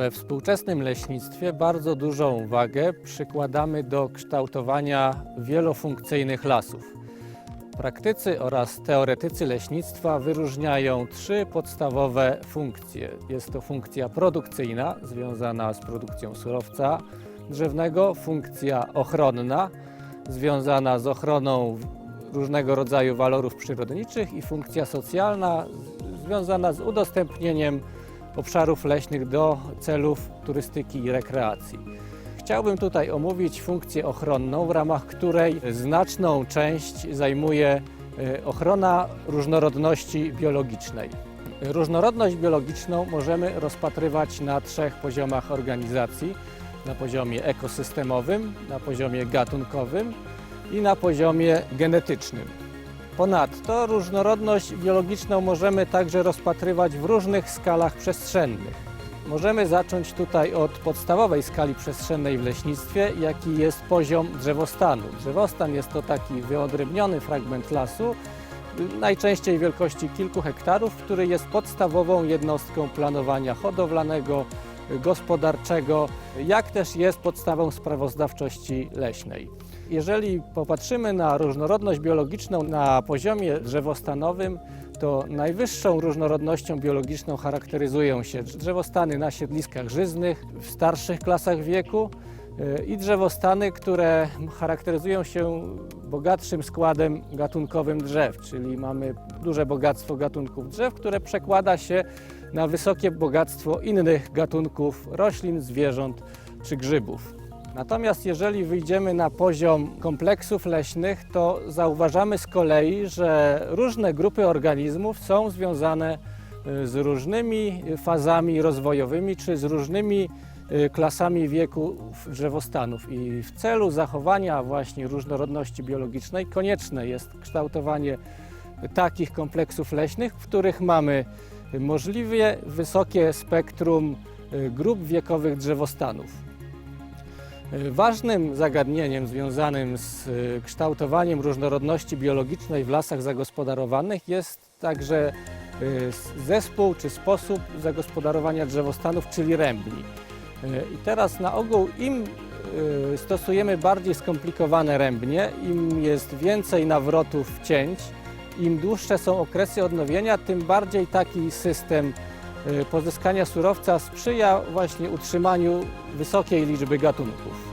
We współczesnym leśnictwie bardzo dużą wagę przykładamy do kształtowania wielofunkcyjnych lasów. Praktycy oraz teoretycy leśnictwa wyróżniają trzy podstawowe funkcje. Jest to funkcja produkcyjna, związana z produkcją surowca drzewnego, funkcja ochronna, związana z ochroną różnego rodzaju walorów przyrodniczych i funkcja socjalna, związana z udostępnieniem obszarów leśnych do celów turystyki i rekreacji. Chciałbym tutaj omówić funkcję ochronną, w ramach której znaczną część zajmuje e, ochrona różnorodności biologicznej. Różnorodność biologiczną możemy rozpatrywać na trzech poziomach organizacji: na poziomie ekosystemowym, na poziomie gatunkowym i na poziomie genetycznym. Ponadto różnorodność biologiczną możemy także rozpatrywać w różnych skalach przestrzennych. Możemy zacząć tutaj od podstawowej skali przestrzennej w leśnictwie, jaki jest poziom drzewostanu. Drzewostan jest to taki wyodrębniony fragment lasu, najczęściej wielkości kilku hektarów, który jest podstawową jednostką planowania hodowlanego, gospodarczego, jak też jest podstawą sprawozdawczości leśnej. Jeżeli popatrzymy na różnorodność biologiczną na poziomie drzewostanowym, to najwyższą różnorodnością biologiczną charakteryzują się drzewostany na siedliskach żyznych w starszych klasach wieku y, i drzewostany, które charakteryzują się bogatszym składem gatunkowym drzew, czyli mamy duże bogactwo gatunków drzew, które przekłada się na wysokie bogactwo innych gatunków roślin, zwierząt czy grzybów. Natomiast jeżeli wyjdziemy na poziom kompleksów leśnych, to zauważamy z kolei, że różne grupy organizmów są związane y, z różnymi fazami rozwojowymi czy z różnymi y, klasami wieku drzewostanów. I w celu zachowania właśnie różnorodności biologicznej konieczne jest kształtowanie takich kompleksów leśnych, w których mamy możliwie wysokie spektrum y, grup wiekowych drzewostanów. Y, Ważnym zagadnieniem związanym z y, kształtowaniem różnorodności biologicznej w lasach zagospodarowanych jest także s- zespół czy sposób zagospodarowania drzewostanów, czyli rębli. I teraz na ogół im stosujemy bardziej skomplikowane rębnie, im jest więcej nawrotów cięć, im dłuższe są okresy odnowienia, tym bardziej taki system pozyskania surowca sprzyja właśnie utrzymaniu wysokiej liczby gatunków.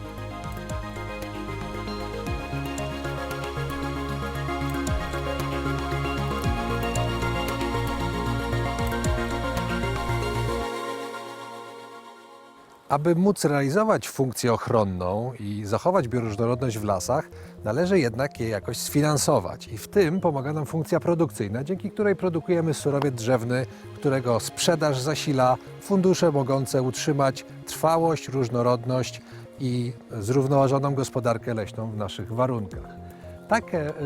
Aby móc realizować funkcję ochronną i zachować bioróżnorodność w lasach, należy jednak je jakoś sfinansować. I w tym pomaga nam funkcja produkcyjna, dzięki której produkujemy surowiec drzewny, którego sprzedaż zasila fundusze mogące utrzymać trwałość, różnorodność i zrównoważoną gospodarkę leśną w naszych warunkach.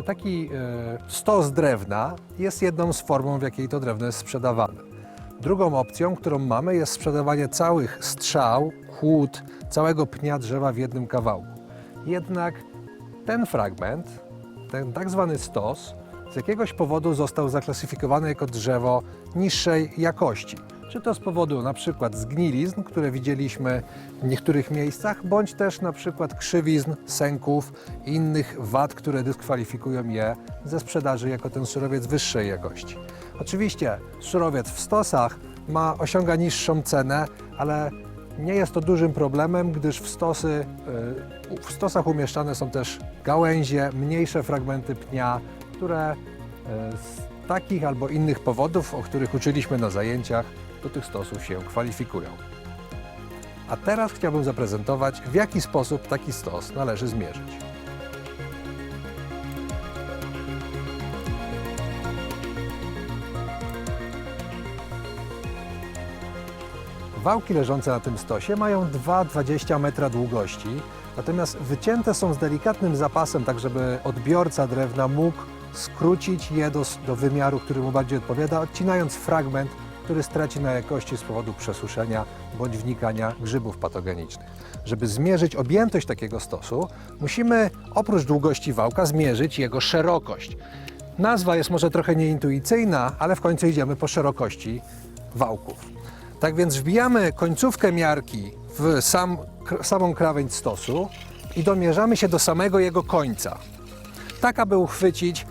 Taki e, stos drewna jest jedną z formą, w jakiej to drewno jest sprzedawane. Drugą opcją, którą mamy, jest sprzedawanie całych strzał, kłód, całego pnia drzewa w jednym kawałku. Jednak ten fragment, ten tak zwany stos, z jakiegoś powodu został zaklasyfikowany jako drzewo niższej jakości. Czy to z powodu na przykład zgnilizn, które widzieliśmy w niektórych miejscach, bądź też na przykład krzywizn, sęków i innych wad, które dyskwalifikują je ze sprzedaży jako ten surowiec wyższej jakości. Oczywiście surowiec w stosach ma, osiąga niższą cenę, ale nie jest to dużym problemem, gdyż w, stosy, y, w stosach umieszczane są też gałęzie, mniejsze fragmenty pnia, które y, z takich albo innych powodów, o których uczyliśmy na zajęciach, do tych stosów się kwalifikują. A teraz chciałbym zaprezentować, w jaki sposób taki stos należy zmierzyć. Wałki leżące na tym stosie mają 2,20 metra długości, natomiast wycięte są z delikatnym zapasem, tak żeby odbiorca drewna mógł skrócić je do, do wymiaru, który mu bardziej odpowiada, odcinając fragment, który straci na jakości z powodu przesuszenia bądź wnikania grzybów patogenicznych. Żeby zmierzyć objętość takiego stosu, musimy oprócz długości wałka zmierzyć jego szerokość. Nazwa jest może trochę nieintuicyjna, ale w końcu idziemy po szerokości wałków. Tak więc wbijamy końcówkę miarki w sam, samą krawędź stosu i domierzamy się do samego jego końca. Tak, aby uchwycić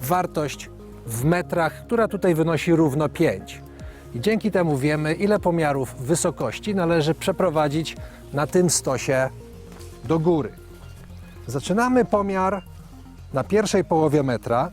wartość w metrach, która tutaj wynosi równo 5. I dzięki temu wiemy, ile pomiarów wysokości należy przeprowadzić na tym stosie do góry. Zaczynamy pomiar na pierwszej połowie metra,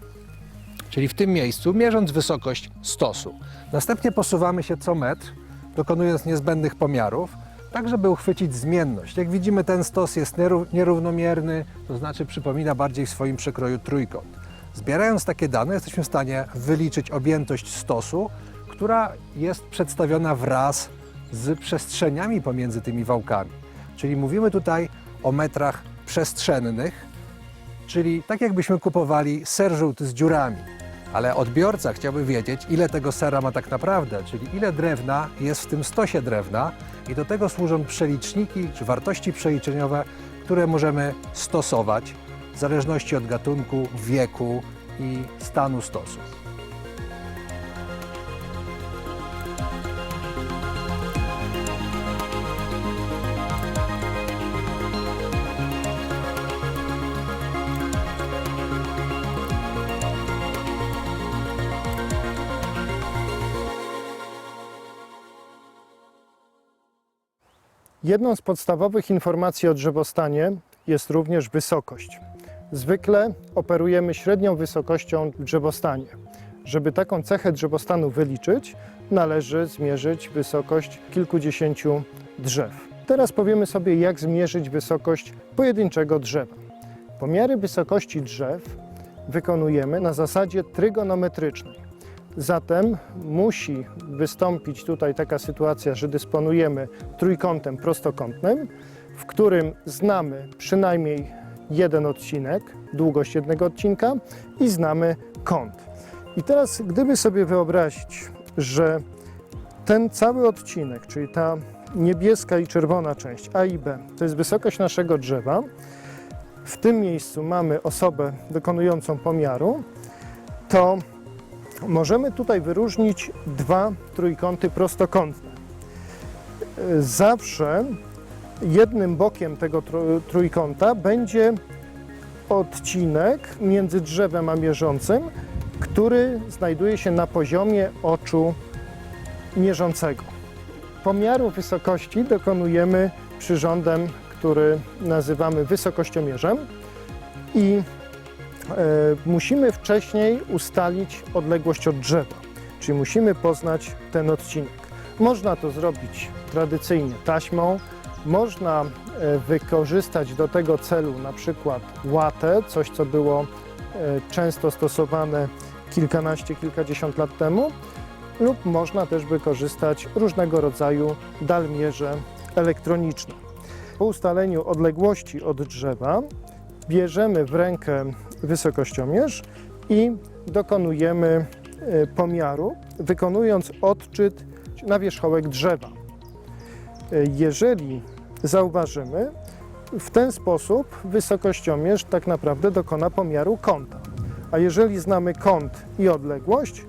czyli w tym miejscu, mierząc wysokość stosu. Następnie posuwamy się co metr, dokonując niezbędnych pomiarów, tak żeby uchwycić zmienność. Jak widzimy, ten stos jest nieró- nierównomierny, to znaczy przypomina bardziej w swoim przekroju trójkąt. Zbierając takie dane, jesteśmy w stanie wyliczyć objętość stosu, która jest przedstawiona wraz z przestrzeniami pomiędzy tymi wałkami. Czyli mówimy tutaj o metrach przestrzennych, czyli tak jakbyśmy kupowali ser żółty z dziurami. Ale odbiorca chciałby wiedzieć, ile tego sera ma tak naprawdę, czyli ile drewna jest w tym stosie drewna i do tego służą przeliczniki czy wartości przeliczeniowe, które możemy stosować w zależności od gatunku, wieku i stanu stosu. Jedną z podstawowych informacji o drzewostanie jest również wysokość. Zwykle operujemy średnią wysokością w drzewostanie. Żeby taką cechę drzewostanu wyliczyć, należy zmierzyć wysokość kilkudziesięciu drzew. Teraz powiemy sobie, jak zmierzyć wysokość pojedynczego drzewa. Pomiary wysokości drzew wykonujemy na zasadzie trygonometrycznej. Zatem musi wystąpić tutaj taka sytuacja, że dysponujemy trójkątem prostokątnym, w którym znamy przynajmniej jeden odcinek, długość jednego odcinka i znamy kąt. I teraz, gdyby sobie wyobrazić, że ten cały odcinek, czyli ta niebieska i czerwona część A i B, to jest wysokość naszego drzewa, w tym miejscu mamy osobę dokonującą pomiaru, to możemy tutaj wyróżnić dwa trójkąty prostokątne. Zawsze jednym bokiem tego trójkąta będzie odcinek między drzewem a mierzącym, który znajduje się na poziomie oczu mierzącego. Pomiaru wysokości dokonujemy przyrządem, który nazywamy wysokościomierzem i musimy wcześniej ustalić odległość od drzewa, czyli musimy poznać ten odcinek. Można to zrobić tradycyjnie taśmą, można e, wykorzystać do tego celu na przykład łatę, coś co było e, często stosowane kilkanaście, kilkadziesiąt lat temu, lub można też wykorzystać różnego rodzaju dalmierze elektroniczne. Po ustaleniu odległości od drzewa bierzemy w rękę wysokościomierz i dokonujemy e, pomiaru, wykonując odczyt na wierzchołek drzewa. E, Jeżeli zauważymy, w ten sposób wysokościomierz tak naprawdę dokona pomiaru kąta. A jeżeli znamy kąt i odległość,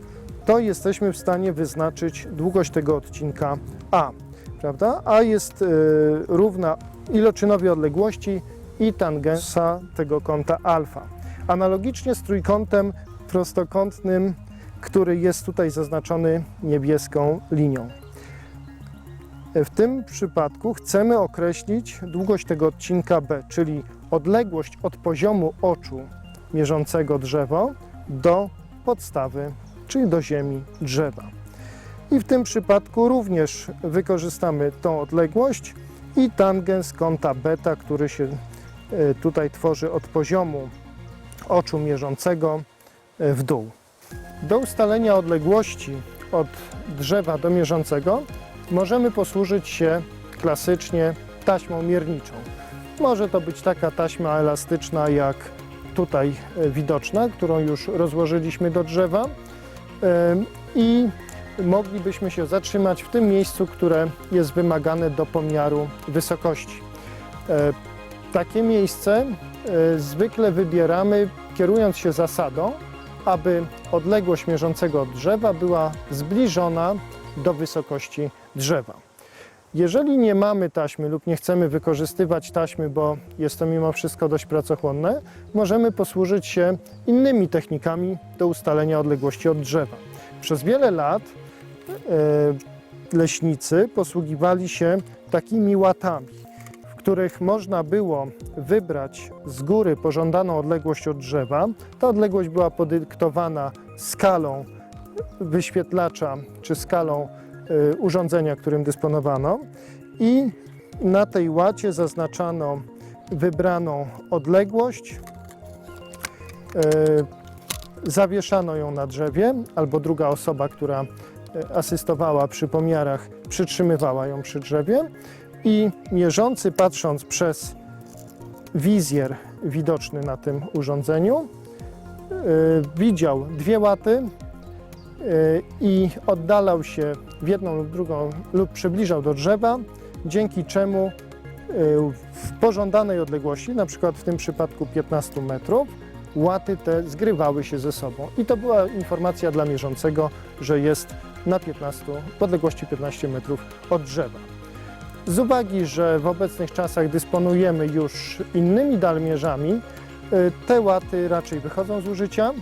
to jesteśmy w stanie wyznaczyć długość tego odcinka A. Prawda? A jest e, równa iloczynowi odległości i tangensa tego kąta alfa. Analogicznie z trójkątem prostokątnym, który jest tutaj zaznaczony niebieską linią. W tym przypadku chcemy określić długość tego odcinka B, czyli odległość od poziomu oczu mierzącego drzewo do podstawy, czyli do ziemi drzewa. I w tym przypadku również wykorzystamy tą odległość i tangens kąta beta, który się e, tutaj tworzy od poziomu oczu mierzącego e, w dół. Do ustalenia odległości od drzewa do mierzącego możemy posłużyć się klasycznie taśmą mierniczą. Może to być taka taśma elastyczna jak tutaj e, widoczna, którą już rozłożyliśmy do drzewa i moglibyśmy się zatrzymać w tym miejscu, które jest wymagane do pomiaru wysokości. E, Takie miejsce zwykle wybieramy kierując się zasadą, aby odległość mierzącego od drzewa była zbliżona do wysokości drzewa. Jeżeli nie mamy taśmy lub nie chcemy wykorzystywać taśmy, bo jest to mimo wszystko dość pracochłonne, możemy posłużyć się innymi technikami do ustalenia odległości od drzewa. Przez wiele lat e, leśnicy posługiwali się takimi łatami, których można było wybrać z góry pożądaną odległość od drzewa. Ta odległość była podyktowana skalą wyświetlacza czy skalą y, urządzenia, którym dysponowano. I na tej łacie zaznaczano wybraną odległość, y, zawieszano ją na drzewie albo druga osoba, która y, asystowała przy pomiarach, przytrzymywała ją przy drzewie i mierzący patrząc przez wizjer widoczny na tym urządzeniu y, widział dwie łaty, y, i oddalał się w jedną lub drugą lub przybliżał do drzewa, dzięki czemu y, w pożądanej odległości, na przykład w tym przypadku 15 metrów, łaty te zgrywały się ze sobą. I to była informacja dla mierzącego, że jest na 15, w odległości 15 metrów od drzewa. Z uwagi, że w obecnych czasach dysponujemy już innymi dalmierzami, y, te łaty raczej wychodzą z użycia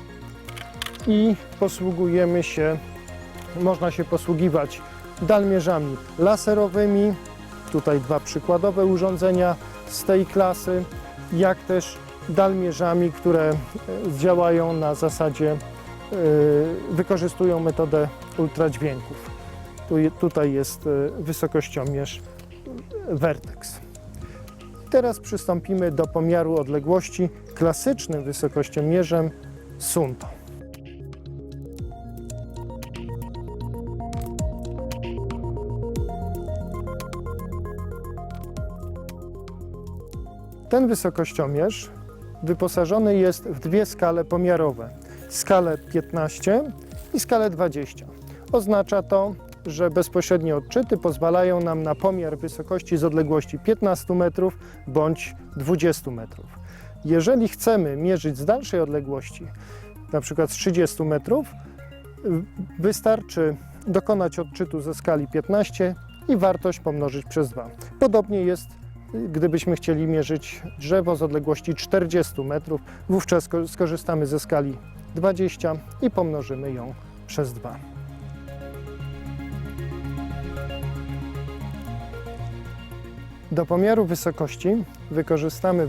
i posługujemy się, można się posługiwać dalmierzami laserowymi, tutaj dwa przykładowe urządzenia z tej klasy, jak też dalmierzami, które e, działają na zasadzie, e, wykorzystują metodę ultradźwięków. Tutaj jest wysokościomierz Vertex. Teraz przystąpimy do pomiaru odległości klasycznym wysokościomierzem Sunto. Ten wysokościomierz wyposażony jest w dwie skale pomiarowe. Skalę 15 i skalę 20. Oznacza to, że bezpośrednie odczyty pozwalają nam na pomiar wysokości z odległości 15 metrów bądź 20 metrów. Jeżeli chcemy mierzyć z dalszej odległości, na przykład z 30 metrów, wystarczy dokonać odczytu ze skali 15 i wartość pomnożyć przez 2. Podobnie jest Gdybyśmy chcieli mierzyć drzewo z odległości 40 metrów, wówczas sko- skorzystamy ze skali 20 i pomnożymy ją przez 2. Do pomiaru wysokości wykorzystamy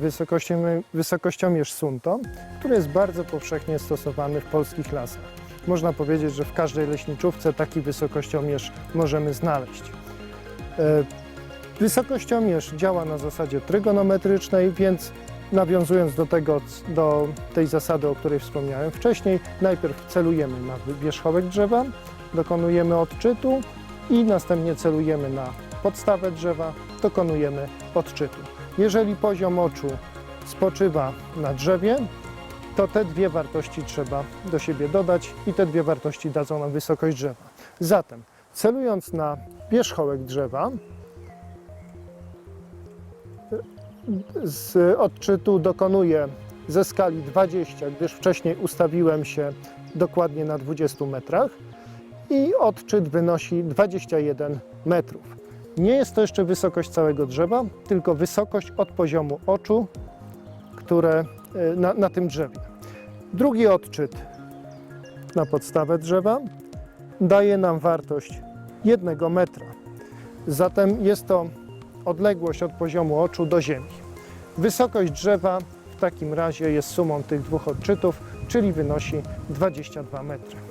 wysokościomierz, Sunto, który jest bardzo powszechnie stosowany w polskich lasach. Można powiedzieć, że w każdej leśniczówce taki wysokościomierz możemy znaleźć. E, Wysokościomierz działa na zasadzie trygonometrycznej, więc nawiązując do, tego, do tej zasady, o której wspomniałem wcześniej, najpierw celujemy na wierzchołek drzewa, dokonujemy odczytu i następnie celujemy na podstawę drzewa, dokonujemy odczytu. Jeżeli poziom oczu spoczywa na drzewie, to te dwie wartości trzeba do siebie dodać i te dwie wartości dadzą nam wysokość drzewa. Zatem celując na wierzchołek drzewa, z odczytu dokonuję ze skali 20, gdyż wcześniej ustawiłem się dokładnie na 20 metrach i odczyt wynosi 21 metrów. Nie jest to jeszcze wysokość całego drzewa, tylko wysokość od poziomu oczu, które y, na, na tym drzewie. Drugi odczyt na podstawę drzewa daje nam wartość 1 metra. Zatem jest to odległość od poziomu oczu do ziemi. Wysokość drzewa w takim razie jest sumą tych dwóch odczytów, czyli wynosi 22 metry.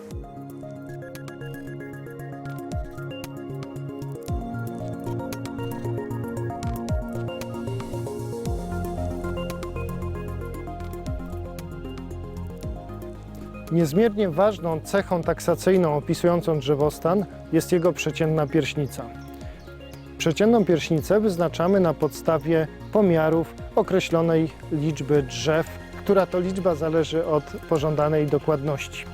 Niezmiernie ważną cechą taksacyjną opisującą drzewostan jest jego przeciętna pierśnica. Przeciętną pierśnicę wyznaczamy na podstawie pomiarów określonej liczby drzew, która to liczba zależy od pożądanej dokładności.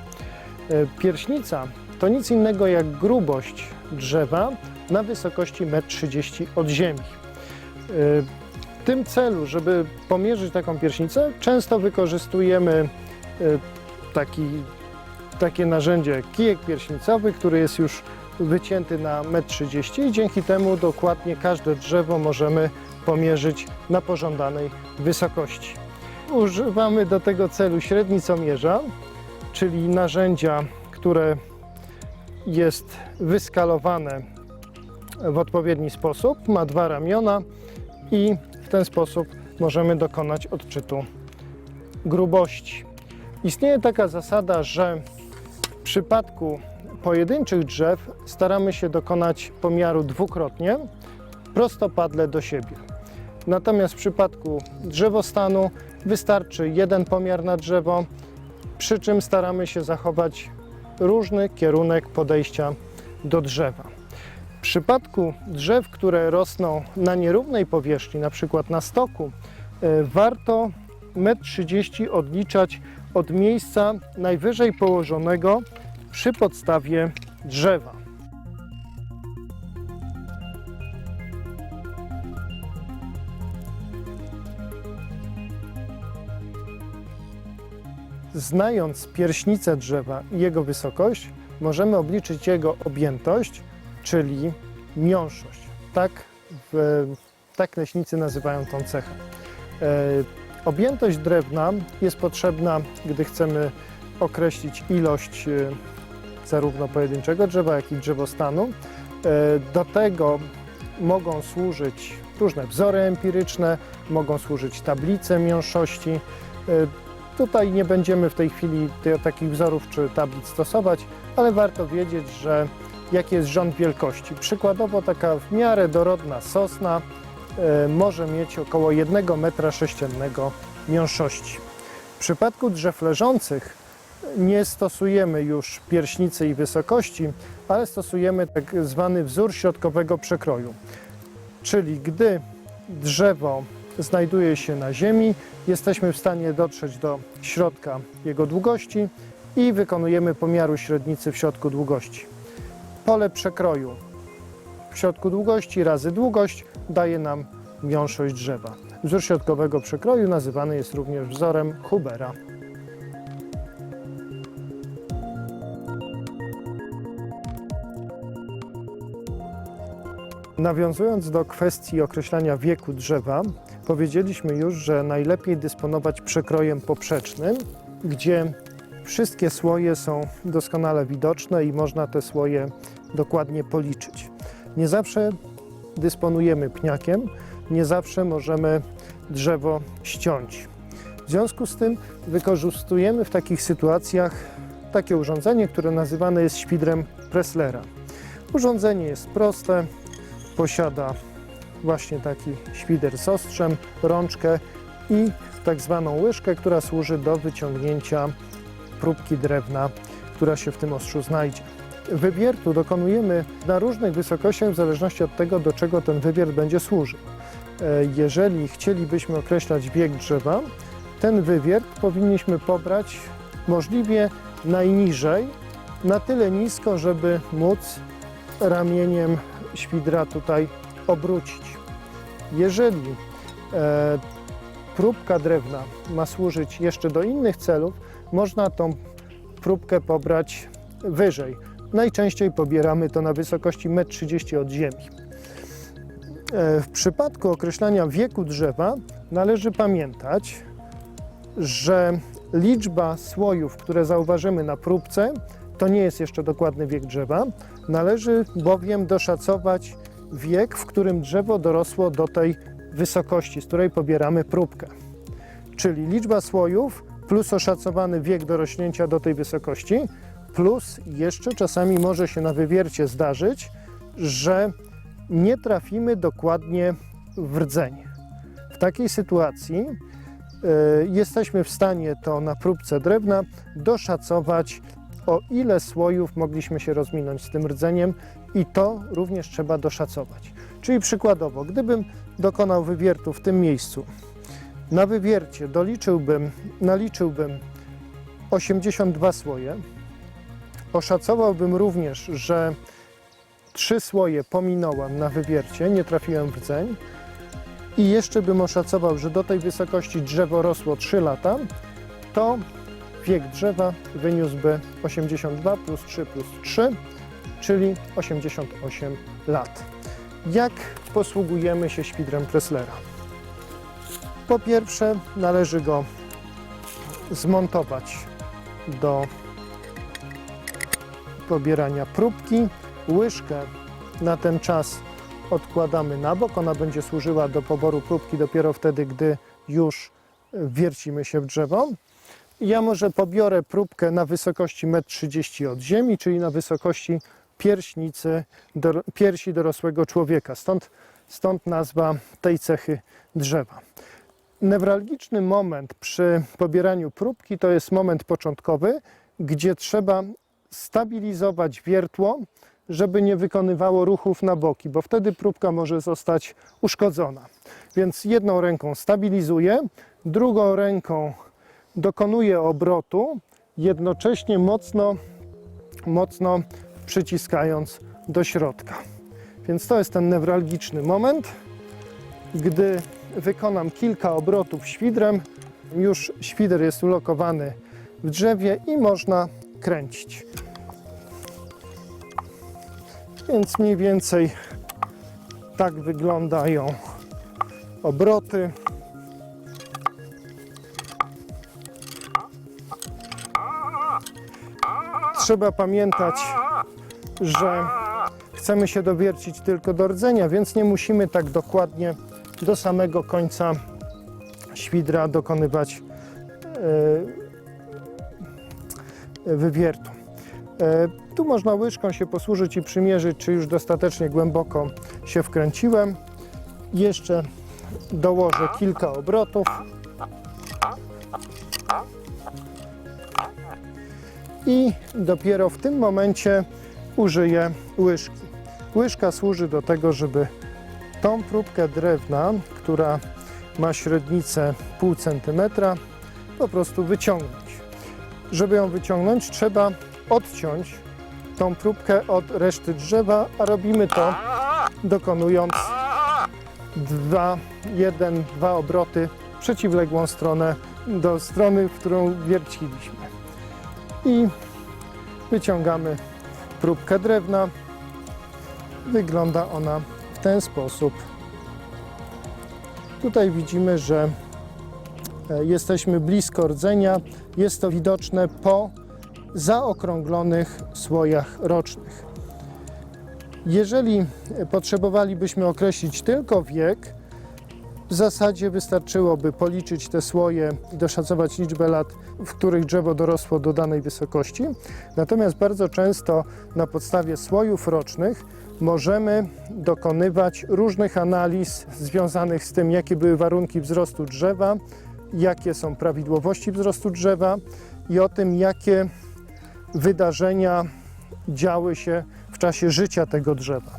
E, Pierśnica to nic innego jak grubość drzewa na wysokości 1,30 m od ziemi. E, W tym celu, żeby pomierzyć taką pierśnicę, często wykorzystujemy e, taki, takie narzędzie kijek pierśnicowy, który jest już wycięty na 1,30 m i dzięki temu dokładnie każde drzewo możemy pomierzyć na pożądanej wysokości. Używamy do tego celu średnicomierza, czyli narzędzia, które jest wyskalowane w odpowiedni sposób, ma dwa ramiona i w ten sposób możemy dokonać odczytu grubości. Istnieje taka zasada, że w przypadku pojedynczych drzew staramy się dokonać pomiaru dwukrotnie, prostopadle do siebie. Natomiast w przypadku drzewostanu wystarczy jeden pomiar na drzewo, przy czym staramy się zachować różny kierunek podejścia do drzewa. W przypadku drzew, które rosną na nierównej powierzchni, na przykład na stoku, e, warto 1,30 m odliczać od miejsca najwyżej położonego przy podstawie drzewa. Znając pierśnicę drzewa i jego wysokość, możemy obliczyć jego objętość, czyli miąższość. Tak, tak leśnicy nazywają tą cechę. Objętość drewna jest potrzebna, gdy chcemy określić ilość e, zarówno pojedynczego drzewa, jak i drzewostanu. E, do tego mogą służyć różne wzory empiryczne, mogą służyć tablice miąższości. E, Tutaj nie będziemy w tej chwili takich wzorów czy tablic stosować, ale warto wiedzieć, że jaki jest rząd wielkości. Przykładowo taka w miarę dorodna sosna może mieć około 1 metra sześciennego miąższości. W przypadku drzew leżących nie stosujemy już pierśnicy i wysokości, ale stosujemy tak zwany wzór środkowego przekroju. Czyli gdy drzewo znajduje się na ziemi, jesteśmy w stanie dotrzeć do środka jego długości i wykonujemy pomiaru średnicy w środku długości. Pole przekroju w środku długości razy długość daje nam miąższość drzewa. Wzór środkowego przekroju nazywany jest również wzorem Hubera. Nawiązując do kwestii określania wieku drzewa, powiedzieliśmy już, że najlepiej dysponować przekrojem poprzecznym, gdzie wszystkie słoje są doskonale widoczne i można te słoje dokładnie policzyć. Nie zawsze dysponujemy pniakiem, nie zawsze możemy drzewo ściąć. W związku z tym wykorzystujemy w takich sytuacjach takie urządzenie, które nazywane jest świdrem Presslera. Urządzenie jest proste, posiada właśnie taki świder z ostrzem, rączkę i tak zwaną łyżkę, która służy do wyciągnięcia próbki drewna, która się w tym ostrzu znajdzie. Wywiertu dokonujemy na różnych wysokościach w zależności od tego, do czego ten wywiert będzie służył. E, Jeżeli chcielibyśmy określać wiek drzewa, ten wywiert powinniśmy pobrać możliwie najniżej, na tyle nisko, żeby móc ramieniem świdra tutaj obrócić. Jeżeli e, próbka drewna ma służyć jeszcze do innych celów, można tą próbkę pobrać wyżej. Najczęściej pobieramy to na wysokości 1,30 m od ziemi. E, w przypadku określania wieku drzewa należy pamiętać, że liczba słojów, które zauważymy na próbce, to nie jest jeszcze dokładny wiek drzewa. Należy bowiem doszacować wiek, w którym drzewo dorosło do tej wysokości, z której pobieramy próbkę. Czyli liczba słojów plus oszacowany wiek dorośnięcia do tej wysokości, plus jeszcze czasami może się na wywiercie zdarzyć, że nie trafimy dokładnie w rdzeń. W takiej sytuacji e, jesteśmy w stanie to na próbce drewna doszacować, o ile słojów mogliśmy się rozminąć z tym rdzeniem i to również trzeba doszacować. Czyli przykładowo, gdybym dokonał wywiertu w tym miejscu, na wywiercie doliczyłbym, naliczyłbym 82 słoje, oszacowałbym również, że trzy słoje pominąłem na wywiercie, nie trafiłem w rdzeń i jeszcze bym oszacował, że do tej wysokości drzewo rosło 3 lata, to wiek drzewa wyniósłby 82 plus 3 plus 3, czyli 88 lat. Jak posługujemy się świdrem Presslera? Po pierwsze, należy go zmontować do pobierania próbki. Łyżkę na ten czas odkładamy na bok. Ona będzie służyła do poboru próbki dopiero wtedy, gdy już wiercimy się w drzewo. Ja może pobiorę próbkę na wysokości 1,30 m od ziemi, czyli na wysokości pierśnicy, dor- piersi dorosłego człowieka. Stąd, stąd nazwa tej cechy drzewa. Newralgiczny moment przy pobieraniu próbki to jest moment początkowy, gdzie trzeba stabilizować wiertło, żeby nie wykonywało ruchów na boki, bo wtedy próbka może zostać uszkodzona. Więc jedną ręką stabilizuję, drugą ręką dokonuję obrotu, jednocześnie mocno, mocno przyciskając do środka. Więc to jest ten newralgiczny moment, gdy wykonam kilka obrotów świdrem, już świder jest ulokowany w drzewie i można kręcić. Więc mniej więcej tak wyglądają obroty. Trzeba pamiętać, że chcemy się dowiercić tylko do rdzenia, więc nie musimy tak dokładnie do samego końca świdra dokonywać e, wywiertu. Tu można łyżką się posłużyć i przymierzyć, czy już dostatecznie głęboko się wkręciłem. Jeszcze dołożę kilka obrotów. I dopiero w tym momencie użyję łyżki. Łyżka służy do tego, żeby tą próbkę drewna, która ma średnicę pół centymetra, po prostu wyciągnąć. Żeby ją wyciągnąć, trzeba odciąć tą próbkę od reszty drzewa, a robimy to dokonując dwa, jeden, dwa obroty w przeciwległą stronę do strony, w którą wierciliśmy. I wyciągamy próbkę drewna. Wygląda ona w ten sposób. Tutaj widzimy, że e, jesteśmy blisko rdzenia. Jest to widoczne po zaokrąglonych słojach rocznych. Jeżeli potrzebowalibyśmy określić tylko wiek, w zasadzie wystarczyłoby policzyć te słoje i doszacować liczbę lat, w których drzewo dorosło do danej wysokości. Natomiast bardzo często na podstawie słojów rocznych możemy dokonywać różnych analiz związanych z tym, jakie były warunki wzrostu drzewa, jakie są prawidłowości wzrostu drzewa i o tym, jakie wydarzenia działy się w czasie życia tego drzewa.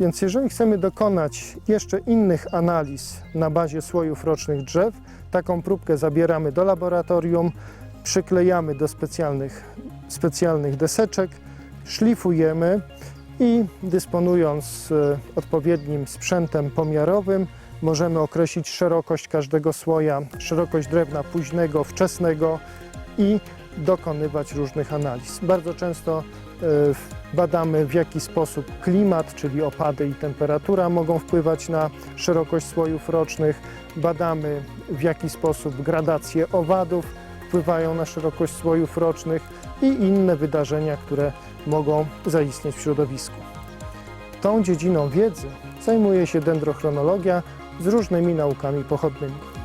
Więc jeżeli chcemy dokonać jeszcze innych analiz na bazie słojów rocznych drzew, taką próbkę zabieramy do laboratorium, przyklejamy do specjalnych, specjalnych deseczek, szlifujemy i dysponując e, odpowiednim sprzętem pomiarowym możemy określić szerokość każdego słoja, szerokość drewna późnego, wczesnego i dokonywać różnych analiz. Bardzo często e, badamy w jaki sposób klimat, czyli opady i temperatura mogą wpływać na szerokość słojów rocznych. Badamy w jaki sposób gradacje owadów wpływają na szerokość słojów rocznych i inne wydarzenia, które mogą zaistnieć w środowisku. Tą dziedziną wiedzy zajmuje się dendrochronologia z różnymi naukami pochodnymi.